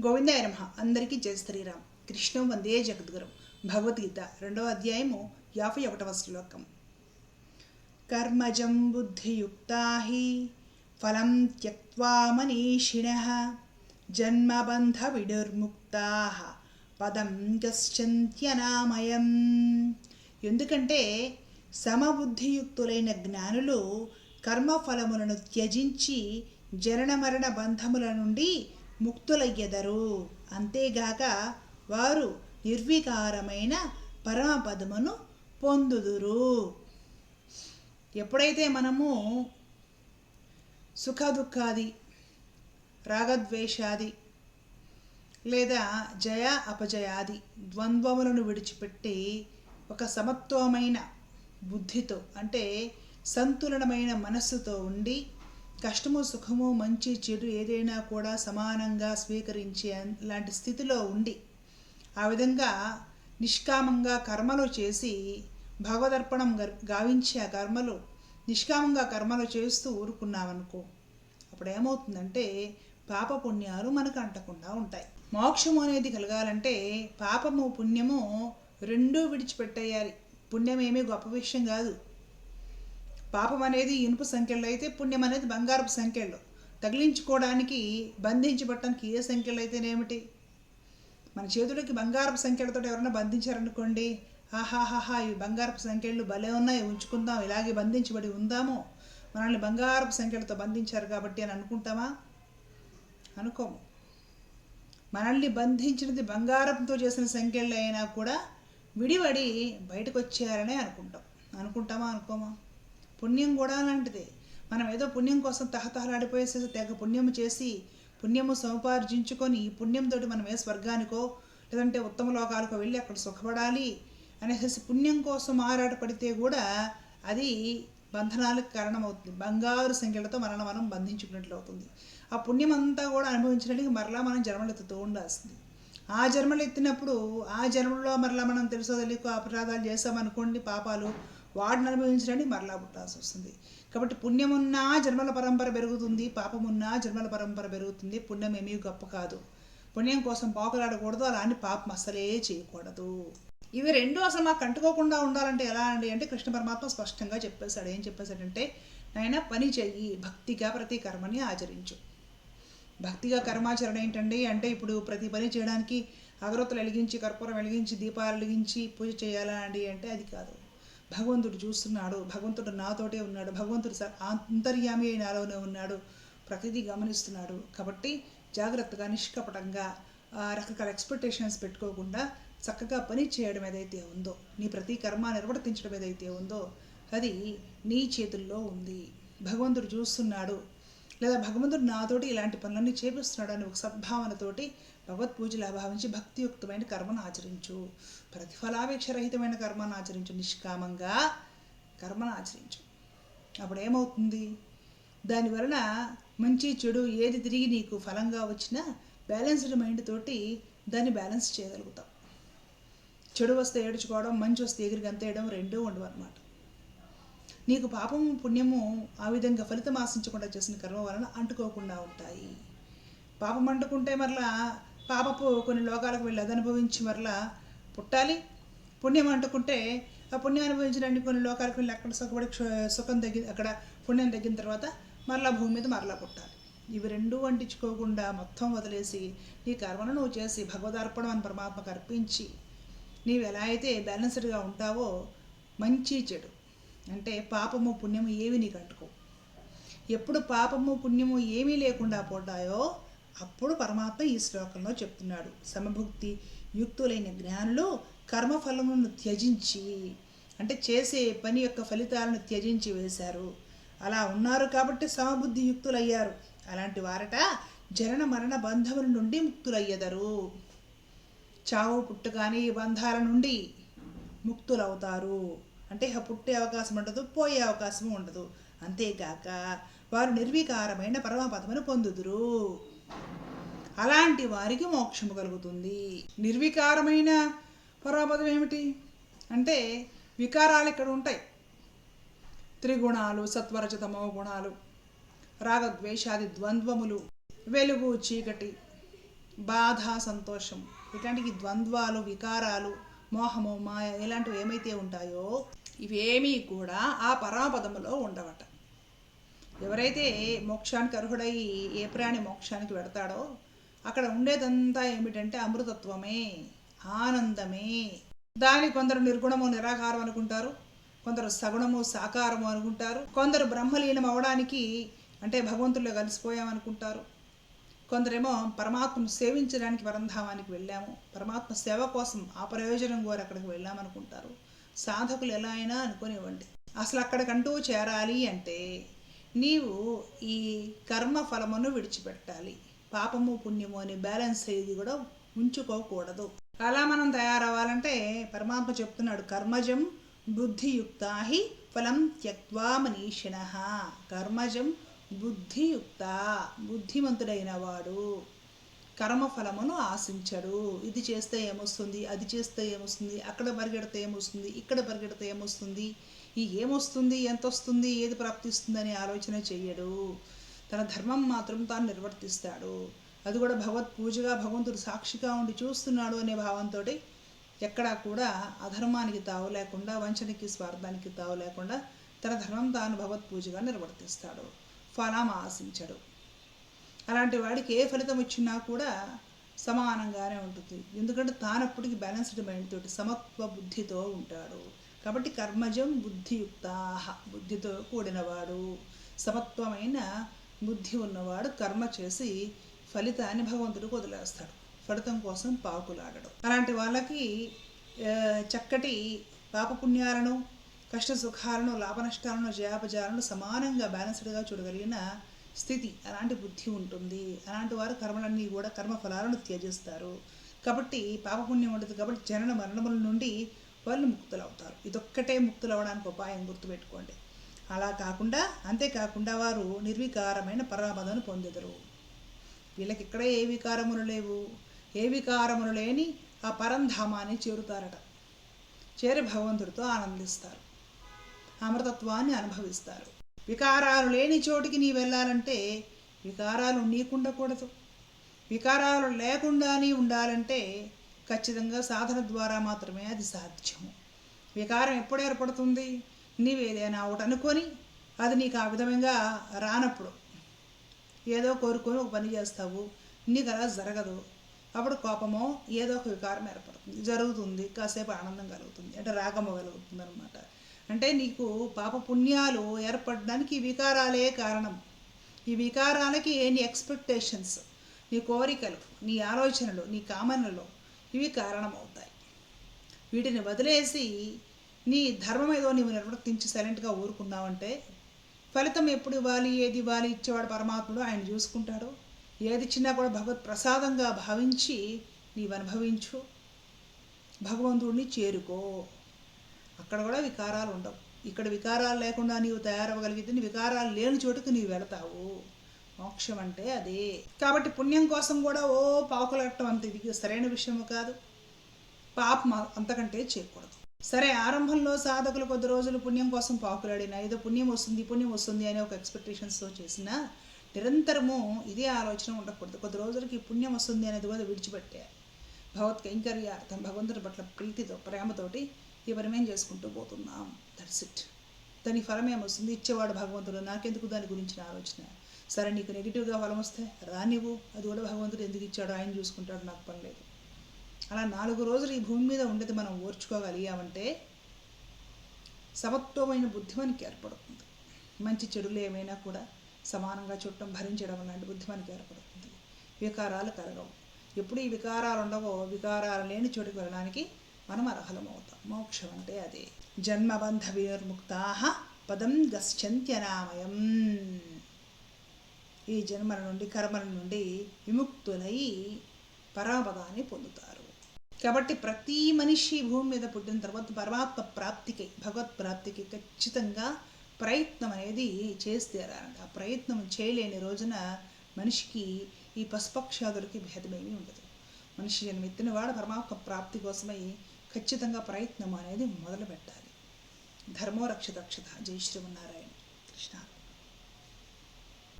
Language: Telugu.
గోవిందాయ నమ. అందరికీ జయ శ్రీరామ్. కృష్ణం వందే జగద్గురం. భగవద్గీత రెండవ అధ్యాయము యాభై ఒకటవ శ్లోకం. కర్మజం బుద్ధియుక్త ఫలం త్యక్వా మనీషిణ జన్మబంధ విడుర్ముక్త పదం గశ్చంత్యనామయం. ఎందుకంటే సమబుద్ధియుక్తులైన జ్ఞానులు కర్మఫలములను త్యజించి జనన మరణ బంధముల నుండి ముక్తులయ్యెదరు. అంతేగాక వారు నిర్వికారమైన పరమపదమును పొందుదురు. ఎప్పుడైతే మనము సుఖదుఖాది రాగద్వేషాది లేదా జయ అపజయాది ద్వంద్వములను విడిచిపెట్టి ఒక సమత్వమైన బుద్ధితో అంటే సంతులనమైన మనస్సుతో ఉండి కష్టము సుఖము మంచి చెడు ఏదైనా కూడా సమానంగా స్వీకరించే లాంటి స్థితిలో ఉండి ఆ విధంగా నిష్కామంగా కర్మలు చేసి భగవదర్పణం గావించి ఆ కర్మలు నిష్కామంగా కర్మలు చేస్తూ ఊరుకున్నామనుకో అప్పుడు ఏమవుతుందంటే పాప పుణ్యాలు మనకు అంటకుండా ఉంటాయి. మోక్షము అనేది కలగాలంటే పాపము పుణ్యము రెండూ విడిచిపెట్టేయాలి. పుణ్యం ఏమీ గొప్ప విషయం కాదు. పాపం అనేది ఇనుపు సంఖ్యలో అయితే పుణ్యం అనేది బంగారపు సంఖ్యలో తగిలించుకోవడానికి బంధించబట్టడానికి ఏ సంఖ్యలో అయితేనేమిటి మన చేతులకి బంగారపు సంఖ్యలతో ఎవరైనా బంధించారనుకోండి ఆహాహాహా ఇవి బంగారపు సంఖ్యలు భలే ఉన్నాయి ఉంచుకుందాం ఇలాగే బంధించబడి ఉందాము. మనల్ని బంగారపు సంఖ్యలతో బంధించారు కాబట్టి అని అనుకుంటామా? అనుకోము. మనల్ని బంధించినది బంగారంతో చేసిన సంఖ్యలు అయినా కూడా విడివడి బయటకు వచ్చారనే అనుకుంటాం. అనుకుంటామా? అనుకోమా? పుణ్యం కూడా అలాంటిదే. మనం ఏదో పుణ్యం కోసం తహతహలాడిపోయేసి తెగ పుణ్యము చేసి పుణ్యము సముపార్జించుకొని ఈ పుణ్యంతో మనం ఏ స్వర్గానికో లేదంటే ఉత్తమ లోకాలకు వెళ్ళి అక్కడ సుఖపడాలి అనేసి పుణ్యం కోసం ఆరాటపడితే కూడా అది బంధనాలకు కారణమవుతుంది. బంగారు సంఖ్యలతో మనల్ని మనం బంధించుకున్నట్లు అవుతుంది. ఆ పుణ్యం అంతా కూడా అనుభవించడానికి మరలా మనం జన్మలు ఎత్తుతూ ఉండాల్సింది. ఆ జన్మలు ఎత్తినప్పుడు ఆ జన్మలో మరలా మనం తెలుసో తెలియక అపరాధాలు చేసామనుకోండి పాపాలు వాడిని అనుభవించడానికి మరలా పుట్టాల్సి వస్తుంది. కాబట్టి పుణ్యమున్నా జన్మల పరంపర పెరుగుతుంది పాపమున్నా జన్మల పరంపర పెరుగుతుంది. పుణ్యం ఏమీ గొప్ప కాదు. పుణ్యం కోసం పాకులాడకూడదు అలాంటి పాపం అస్సలే చేయకూడదు. ఇవి రెండు అసలు మాకు అంటుకోకుండా ఉండాలంటే ఎలా అండి అంటే కృష్ణ పరమాత్మ స్పష్టంగా చెప్పేశాడు. ఏం చెప్పేశాడంటే నాయన పని చెయ్యి. భక్తిగా ప్రతి కర్మని ఆచరించు. భక్తిగా కర్మాచరణ ఏంటండి అంటే ఇప్పుడు ప్రతి పని చేయడానికి అగరొత్తులు వెలిగించి కర్పూరం వెలిగించి దీపాలు వెలిగించి పూజ చేయాలా అండి అంటే అది కాదు. భగవంతుడు చూస్తున్నాడు భగవంతుడు నాతోటే ఉన్నాడు భగవంతుడు అంతర్యామి నాలోనే ఉన్నాడు. ప్రతిదీ గమనిస్తున్నాడు. కాబట్టి జాగ్రత్తగా నిష్కపటంగా రకరకాల ఎక్స్పెక్టేషన్స్ పెట్టుకోకుండా చక్కగా పని చేయడం ఏదైతే ఉందో నీ ప్రతి కర్మ నిర్వర్తించడం ఏదైతే ఉందో అది నీ చేతుల్లో ఉంది. భగవంతుడు చూస్తున్నాడు. లేదా భగవంతుడు నాతోటి ఇలాంటి పనులన్నీ చేపిస్తున్నాడు అని ఒక సద్భావనతోటి భగవత్పూజలు అభావించి భావించి భక్తియుక్తమైన కర్మను ఆచరించు. ప్రతిఫలాపేక్షరహితమైన కర్మను ఆచరించు. నిష్కామంగా కర్మను ఆచరించు. అప్పుడు ఏమవుతుంది? దానివలన మంచి చెడు ఏది తిరిగి నీకు ఫలంగా వచ్చినా బ్యాలెన్స్డ్ మైండ్ తోటి దాన్ని బ్యాలెన్స్ చేయగలుగుతాం చెడు వస్తే ఏడుచుకోవడం మంచి వస్తే ఎగిరి గంతేయడం రెండూ ఉండవు అనమాట నీకు పాపము పుణ్యము ఆ విధంగా ఫలితం ఆశించకుండా చేసిన కర్మ వలన అంటుకోకుండా ఉంటాయి. పాపం అంటుకుంటే మరలా పాపపు కొన్ని లోకాలకు వెళ్ళి అది అనుభవించి మరలా పుట్టాలి. పుణ్యం అంటుకుంటే ఆ పుణ్యం అనుభవించడానికి కొన్ని లోకాలకు వెళ్ళి అక్కడ సుఖపడి సుఖం తగ్గి అక్కడ పుణ్యం తగ్గిన తర్వాత మరలా భూమి మీద మరలా పుట్టాలి. ఇవి రెండూ అంటించుకోకుండా మొత్తం వదిలేసి నీ కర్మను నువ్వు చేసి భగవదార్పణం అని పరమాత్మకు అర్పించి నీవు ఎలా అయితే బ్యాలెన్స్డ్గా ఉంటావో మంచి చెడు. అంటే పాపము పుణ్యము ఏవి నీకు అంటుకో. ఎప్పుడు పాపము పుణ్యము ఏమీ లేకుండా పోతాయో అప్పుడు పరమాత్మ ఈ శ్లోకంలో చెప్తున్నాడు. సమభుక్తి యుక్తులైన జ్ఞానులు కర్మఫలమును త్యజించి అంటే చేసే పని యొక్క ఫలితాలను త్యజించి వేశారు. అలా ఉన్నారు కాబట్టి సమబుద్ధి యుక్తులయ్యారు. అలాంటి వారట జనన మరణ బంధముల నుండి ముక్తులయ్యదరు. చావు పుట్టుగానే ఈ బంధాల నుండి ముక్తులవుతారు. అంటే పుట్టే అవకాశం ఉండదు పోయే అవకాశం ఉండదు. అంతేకాక వారు నిర్వికారమైన పరమపదమును పొందుదురు. అలాంటి వారికి మోక్షము కలుగుతుంది. నిర్వికారమైన పరమపదం ఏమిటి? అంటే వికారాలు ఇక్కడ ఉంటాయి. త్రిగుణాలు సత్వరజతమో గుణాలు రాగద్వేషాది ద్వంద్వములు వెలుగు చీకటి బాధ సంతోషం ఇట్లాంటి ద్వంద్వాలు వికారాలు మోహము మాయ ఇలాంటివి ఏమైతే ఉంటాయో ఇవేమీ కూడా ఆ పరమపదములో ఉండవట. ఎవరైతే మోక్షానికి అర్హుడై ఏ ప్రాణి మోక్షానికి వెడతాడో అక్కడ ఉండేదంతా ఏమిటంటే అమృతత్వమే ఆనందమే. దాని కొందరు నిర్గుణము నిరాకారం అనుకుంటారు కొందరు సగుణము సాకారము అనుకుంటారు కొందరు బ్రహ్మలీనం అవడానికి అంటే భగవంతుల్లో కలిసిపోయామనుకుంటారు. కొందరేమో పరమాత్మను సేవించడానికి పరంధామానికి వెళ్ళాము పరమాత్మ సేవ కోసం ఆ ప్రయోజనం కోరి అక్కడికి వెళ్ళామనుకుంటారు. సాధకులు ఎలా అయినా అనుకునివ్వండి అసలు అక్కడికంటూ చేరాలి అంటే నీవు ఈ కర్మ ఫలమును విడిచిపెట్టాలి. పాపము పుణ్యము అని బ్యాలెన్స్ అయ్యేది కూడా ఉంచుకోకూడదు. అలా మనం తయారవ్వాలంటే పరమాత్మ చెప్తున్నాడు కర్మజం బుద్ధియుక్త హి ఫలం త్యక్వా మనీషిణ. కర్మజం బుద్ధియుక్త బుద్ధిమంతుడైన వాడు కర్మఫలమును ఆశించడు. ఇది చేస్తే ఏమొస్తుంది? అది చేస్తే ఏమొస్తుంది? అక్కడ పరిగెడితే ఏమొస్తుంది? ఇక్కడ పరిగెడితే ఏమొస్తుంది? ఈ ఏమొస్తుంది ఎంత వస్తుంది ఏది ప్రాప్తిస్తుంది అనే ఆలోచన చెయ్యడు. తన ధర్మం మాత్రం తాను నిర్వర్తిస్తాడు. అది కూడా భగవత్ పూజగా భగవంతుడు సాక్షిగా ఉండి చూస్తున్నాడు అనే భావంతో ఎక్కడా కూడా అధర్మానికి తావు లేకుండా వంచనకి స్వార్థానికి తావు లేకుండా తన ధర్మం తాను భగవత్ పూజగా నిర్వర్తిస్తాడు. ఫలం ఆశించడు. అలాంటి వాడికి ఏ ఫలితం వచ్చినా కూడా సమానంగానే ఉంటుంది. ఎందుకంటే తానప్పటికి బ్యాలెన్స్డ్ మైండ్ తోటి సమత్వ బుద్ధితో ఉంటాడు. కాబట్టి కర్మజం బుద్ధియుక్తా బుద్ధితో కూడినవాడు సమత్వమైన బుద్ధి ఉన్నవాడు కర్మ చేసి ఫలితాన్ని భగవంతుడికి వదిలేస్తాడు. ఫలితం కోసం పాకులాడడు. అలాంటి వాళ్ళకి చక్కటి పాపపుణ్యాలను కష్ట సుఖాలను లాభనష్టాలను జయాపజాలను జయాపజయాలను సమానంగా బ్యాలెన్స్డ్గా చూడగలిగిన స్థితి అలాంటి బుద్ధి ఉంటుంది. అలాంటి వారు కర్మలన్నీ కూడా కర్మ ఫలాలను త్యజిస్తారు. కాబట్టి పాపపుణ్యం ఉంటుంది కాబట్టి జనన మరణముల నుండి వాళ్ళు ముక్తులవుతారు. ఇదొక్కటే ముక్తులవడానికి ఉపాయం గుర్తుపెట్టుకోండి. అలా కాకుండా అంతేకాకుండా వారు నిర్వికారమైన పరమపదను పొందెదరు. వీళ్ళకి ఇక్కడ ఏ వికారములు లేవు. ఏ వికారములు లేని ఆ పరంధామాన్ని చేరుతారట. చేరి భగవంతుడితో ఆనందిస్తారు. అమృతత్వాన్ని అనుభవిస్తారు. వికారాలు లేని చోటికి నీ వెళ్ళాలంటే వికారాలు నీకుండకూడదు. వికారాలు లేకుండా నీ ఉండాలంటే ఖచ్చితంగా సాధన ద్వారా మాత్రమే అది సాధ్యము. వికారం ఎప్పుడు ఏర్పడుతుంది? నీవు ఏదైనా ఒకటి అనుకొని అది నీకు ఆ విధంగా రానప్పుడు ఏదో కోరుకొని ఒక పని చేస్తావు నీకు అలా జరగదు. అప్పుడు కోపమో ఏదో ఒక వికారం ఏర్పడుతుంది. జరుగుతుంది కాసేపు ఆనందం కలుగుతుంది. అంటే రాగము కలుగుతుంది అనమాట అంటే నీకు పాప పుణ్యాలు ఏర్పడడానికి ఈ వికారాలే కారణం. ఈ వికారాలకి నీ ఎక్స్పెక్టేషన్స్ నీ కోరికలు నీ ఆలోచనలు నీ కామనలు ఇవి కారణమవుతాయి. వీటిని వదిలేసి నీ ధర్మం ఏదో నీవు నిర్వర్తించి సైలెంట్గా ఊరుకున్నావంటే ఫలితం ఎప్పుడు ఇవ్వాలి ఏది ఇవ్వాలి ఇచ్చేవాడు పరమాత్ముడు ఆయన చూసుకుంటాడు. ఏది ఇచ్చినా కూడా భగవత్ ప్రసాదంగా భావించి నీవు అనుభవించు భగవంతుడిని చేరుకో. అక్కడ కూడా వికారాలు ఉండవు ఇక్కడ వికారాలు లేకుండా నీవు తయారవ్వగలిగితే నీ వికారాలు లేని చోటుకు నీవు వెళతావు. మోక్షం అంటే అదే. కాబట్టి పుణ్యం కోసం కూడా ఓ పాకులట్టం అంత ఇది సరైన విషయము కాదు. పాపం అంతకంటే చేయకూడదు. సరే ఆరంభంలో సాధకులు కొద్ది రోజులు పుణ్యం కోసం పాకులాడిన ఏదో పుణ్యం వస్తుంది పుణ్యం వస్తుంది అనే ఒక ఎక్స్పెక్టేషన్స్తో చేసిన నిరంతరము ఇదే ఆలోచన ఉండకూడదు. కొద్ది రోజులకి పుణ్యం వస్తుంది అనేది కూడా విడిచిపెట్టే. భగవత్ కైంకర్యార్థం భగవంతుడి పట్ల ప్రీతితో ప్రేమతోటి ఈ పరిమేం చేసుకుంటూ పోతున్నాం. దట్స్ ఇట్ దాని ఫలం ఏమొస్తుంది? ఇచ్చేవాడు భగవంతుడు. నాకెందుకు దాని గురించిన ఆలోచన? సరే నీకు నెగిటివ్గా ఫలం వస్తే రానివ్వు. అది కూడా భగవంతుడు ఎందుకు ఇచ్చాడో ఆయన చూసుకుంటాడు నాకు పని లేదు. అలా నాలుగు రోజులు ఈ భూమి మీద ఉండేది మనం ఓర్చుకోగలిగామంటే సమత్వమైన బుద్ధి మనకి ఏర్పడుతుంది. మంచి చెడులు ఏమైనా కూడా సమానంగా చుట్టం భరించడం లాంటి బుద్ధి మనకి ఏర్పడుతుంది. వికారాలు కలగవు. ఎప్పుడు ఈ వికారాలు ఉండవో వికారాలు లేని చోటుకు వెళ్ళడానికి మనం అర్హలం అవుతాం. మోక్షం అంటే అదే. జన్మబంధ వినిర్ముక్తా పదం గశ్చంత్యనామయం. ఈ జన్మల నుండి కర్మల నుండి విముక్తులై పరాభగాన్ని పొందుతారు. కాబట్టి ప్రతి మనిషి భూమి మీద పుట్టిన తర్వాత పరమాత్మ ప్రాప్తికి భగవత్ ప్రాప్తికి ఖచ్చితంగా ప్రయత్నం అనేది చేసి ఆ ప్రయత్నం చేయలేని రోజున మనిషికి ఈ పశుపక్షాదులకి భేదమేమీ ఉండదు. మనిషి జన్మెత్తిన వాడు పరమాత్మ ప్రాప్తి కోసమై ఖచ్చితంగా ప్రయత్నం అనేది మొదలు పెట్టాలి ధర్మో రక్షత రక్షత జై శ్రీమన్నారాయణ. కృష్ణ